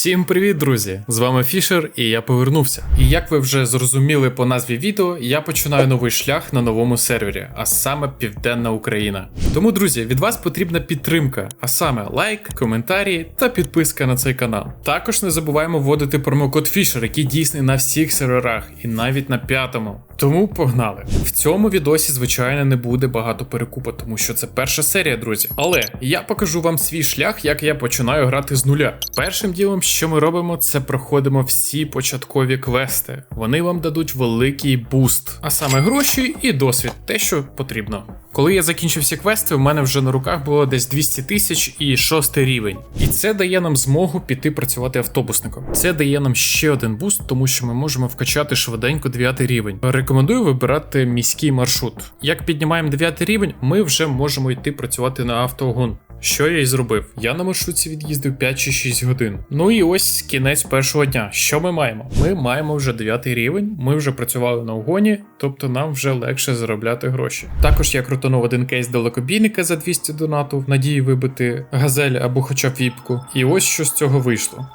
Всім привіт, друзі! З вами Фішер, і я повернувся. І як ви вже зрозуміли по назві відео, я починаю новий шлях на новому сервері, а саме Південна Україна. Тому, друзі, від вас потрібна підтримка, а саме лайк, коментарі та підписка на цей канал. Також не забуваємо вводити промокод Фішер, який дійсний на всіх серверах і навіть на п'ятому. Тому погнали. В цьому відосі, звичайно, не буде багато перекупа, тому що це перша серія, друзі. Але я покажу вам свій шлях, як я починаю грати з нуля. Першим ділом, що ми робимо, це проходимо всі початкові квести. Вони вам дадуть великий буст, а саме гроші і досвід, те, що потрібно. Коли я закінчив всі квести, у мене вже на руках було десь 200 тисяч і шостий рівень. І це дає нам змогу піти працювати автобусником. Це дає нам ще один буст, тому що ми можемо вкачати швиденько 9 рівень. Рекомендую вибирати міський маршрут. Як піднімаємо 9 рівень, ми вже можемо йти працювати на автогон. Що я і зробив? Я на маршрутці від'їздив 5 чи 6 годин. Ну і ось кінець першого дня. Що ми маємо? Ми маємо вже 9 рівень, ми вже працювали на угоні, тобто нам вже легше заробляти гроші. Також я крутанув один кейс далекобійника за 200 донату в надії вибити газель або хоча б віпку. І ось що з цього вийшло.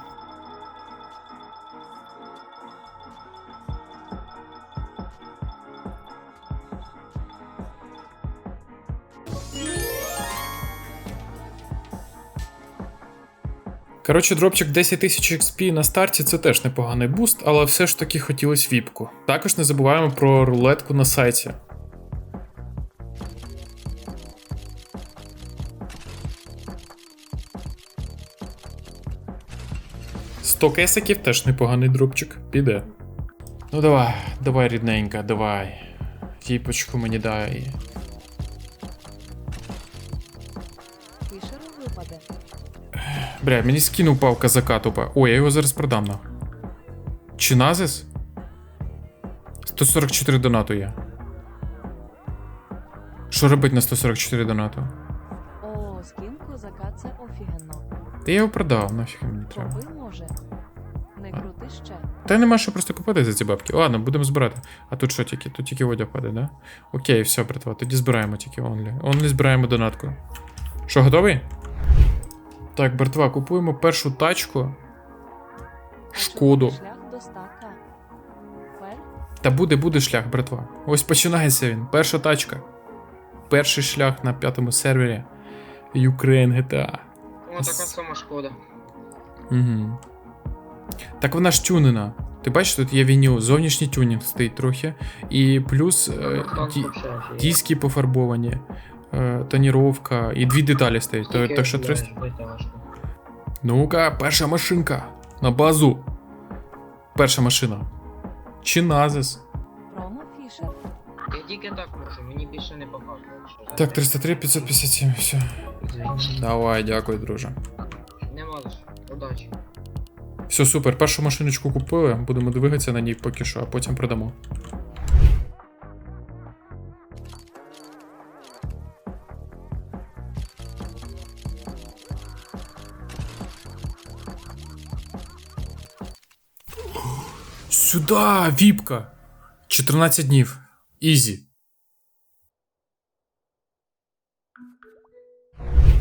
Коротше, дропчик 10 тисяч XP на старті це теж непоганий буст, але все ж таки хотілося віпку. Також не забуваємо про рулетку на сайті. Сто кесиків теж непоганий дропчик. Піде. Ну давай, давай, рідненька, давай. Віпочку мені дай. Бля, мені скін упав казака тупа. Ой, я його зараз продам на. Чи назис? 144 донату є. Що робить на 144 донату? О, скін козака це офігенно. Та я його продав, нафіг мені треба. Купи може. Не крути ще. Та нема що просто купити за ці бабки. Ладно, будемо збирати. А тут що тільки? Тут тільки одяг падає, да? Окей, все, братва, тоді збираємо тільки онлі. Онлі збираємо донатку. Що, готовий? Так, братва, купуємо першу тачку. Шкоду. Та буде, буде шлях, братва. Ось починається він. Перша тачка. Перший шлях на п'ятому сервері. Ukraine GTA. О, така сама шкода. Угу. Так вона ж тюнена. Ти бачиш, тут є вініл, зовнішній тюнінг стоїть трохи. І плюс е, ді- диски пофарбовані, тоніровка і дві деталі стоять. То, так що 300. Ну-ка, перша машинка. На базу. Перша машина. Чи назис? Промо Фішер. Я тільки так можу, мені більше не показує. Так, 303, 557, все. Давай, дякую, друже. Не можеш. Удачі. Все, супер, першу машиночку купили, будемо дивитися на ній поки що, а потім продамо. Сюда, віпка! 14 днів. Ізі.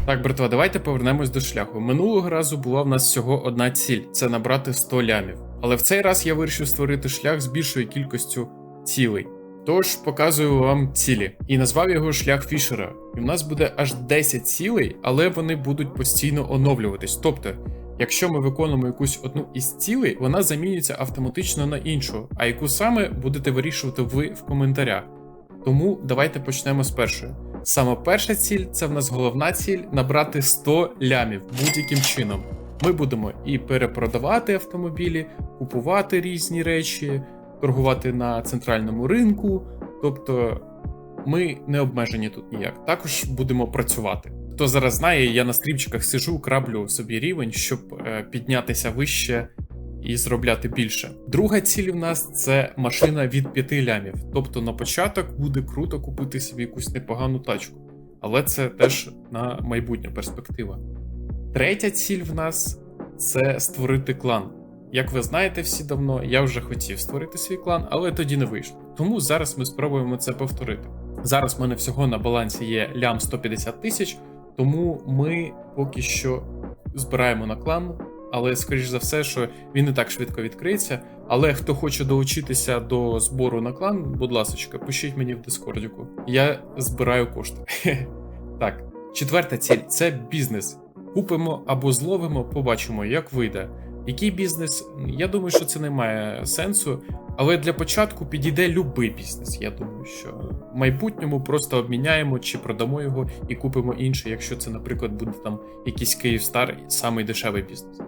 Так, братва, давайте повернемось до шляху. Минулого разу була в нас всього одна ціль це набрати 100 лямів. Але в цей раз я вирішив створити шлях з більшою кількістю цілей. Тож показую вам цілі і назвав його шлях Фішера. І в нас буде аж 10 цілей, але вони будуть постійно оновлюватись. Тобто, якщо ми виконуємо якусь одну із цілей, вона замінюється автоматично на іншу, а яку саме будете вирішувати ви в коментарях. Тому давайте почнемо з першої. Саме перша ціль це в нас головна ціль набрати 100 лямів будь-яким чином. Ми будемо і перепродавати автомобілі, купувати різні речі, торгувати на центральному ринку. Тобто ми не обмежені тут ніяк. Також будемо працювати. Хто зараз знає, я на стрімчиках сижу, краблю собі рівень, щоб е, піднятися вище і зробляти більше. Друга ціль в нас це машина від 5 лямів. Тобто на початок буде круто купити собі якусь непогану тачку, але це теж на майбутнє перспектива. Третя ціль в нас це створити клан. Як ви знаєте всі давно, я вже хотів створити свій клан, але тоді не вийшло. Тому зараз ми спробуємо це повторити. Зараз в мене всього на балансі є лям 150 тисяч, тому ми поки що збираємо на клан, але скоріш за все, що він не так швидко відкриється. Але хто хоче долучитися до збору на клан, будь ласка, пишіть мені в дискордіку. Я збираю кошти. так, четверта ціль це бізнес. Купимо або зловимо, побачимо, як вийде. Який бізнес? Я думаю, що це не має сенсу. Але для початку підійде любий бізнес. Я думаю, що в майбутньому просто обміняємо чи продамо його і купимо інший, якщо це, наприклад, буде там якийсь Київстар, самий дешевий бізнес.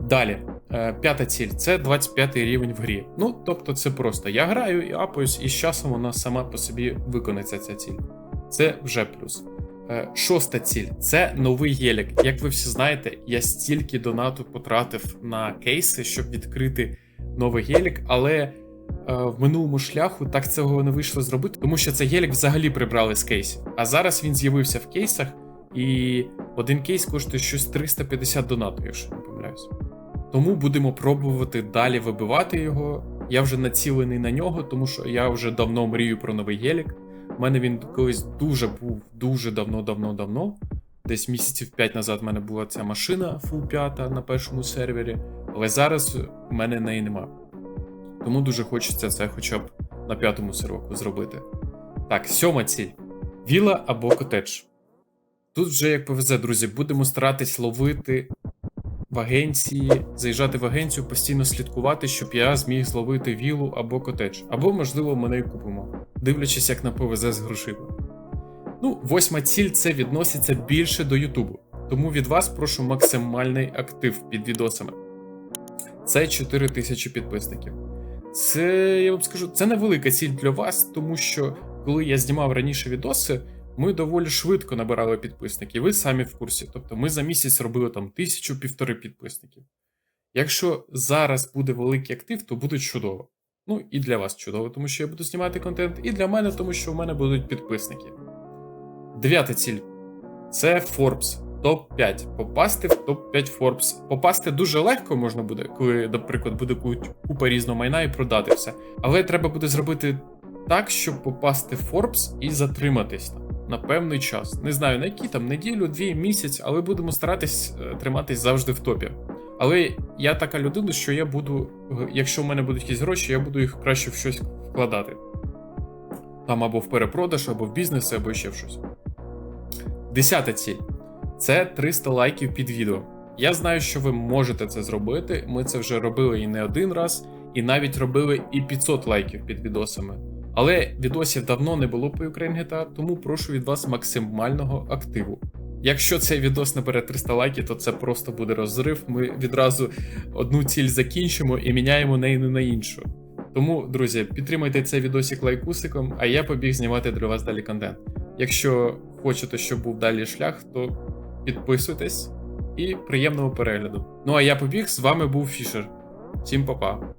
Далі, е, п'ята ціль це 25 рівень в грі. Ну, тобто, це просто я граю і апаюсь, і з часом вона сама по собі виконається ця ціль. Це вже плюс. Е, Шоста ціль це новий гелік. Як ви всі знаєте, я стільки донату потратив на кейси, щоб відкрити новий гелік, але е, в минулому шляху так цього не вийшло зробити, тому що цей гелік взагалі прибрали з кейсів. А зараз він з'явився в кейсах, і один кейс коштує щось 350 донату, якщо не помиляюсь. Тому будемо пробувати далі вибивати його. Я вже націлений на нього, тому що я вже давно мрію про новий гелік. У мене він колись дуже був дуже давно-давно-давно. Десь місяців 5 назад в мене була ця машина Full 5 на першому сервері, але зараз в мене неї нема. Тому дуже хочеться це хоча б на п'ятому серваку зробити. Так, сьома ціль: віла або котедж. Тут вже як повезе, друзі, будемо старатись ловити в агенції, заїжджати в агенцію, постійно слідкувати, щоб я зміг зловити вілу або котедж. Або, можливо, ми не купимо, дивлячись, як на повезе з грошима. Ну, восьма ціль це відноситься більше до Ютубу. Тому від вас прошу максимальний актив під відосами. Це 4 тисячі підписників. Це, я вам скажу, це невелика ціль для вас, тому що коли я знімав раніше відоси, ми доволі швидко набирали підписників. Ви самі в курсі. Тобто ми за місяць робили там тисячу півтори підписників. Якщо зараз буде великий актив, то буде чудово. Ну і для вас чудово, тому що я буду знімати контент, і для мене, тому що в мене будуть підписники. Дев'ята ціль це Forbes. Топ-5. Попасти в топ-5 Forbes. Попасти дуже легко можна буде, коли, наприклад, буде купа різного майна і продати все. Але треба буде зробити так, щоб попасти в Forbes і затриматись там на певний час. Не знаю на який там неділю, дві, місяць, але будемо старатись е, триматись завжди в топі. Але я така людина, що я буду, е, якщо в мене будуть якісь гроші, я буду їх краще в щось вкладати. Там або в перепродаж, або в бізнес, або ще в щось. Десята ціль це 300 лайків під відео. Я знаю, що ви можете це зробити. Ми це вже робили і не один раз, і навіть робили і 500 лайків під відосами. Але відосів давно не було по Ukraine GTA, тому прошу від вас максимального активу. Якщо цей відос набере 300 лайків, то це просто буде розрив. Ми відразу одну ціль закінчимо і міняємо неї на іншу. Тому, друзі, підтримайте цей відосик лайкусиком, а я побіг знімати для вас далі контент. Якщо хочете, щоб був далі шлях, то підписуйтесь і приємного перегляду. Ну а я побіг, з вами був Фішер. Всім па-па.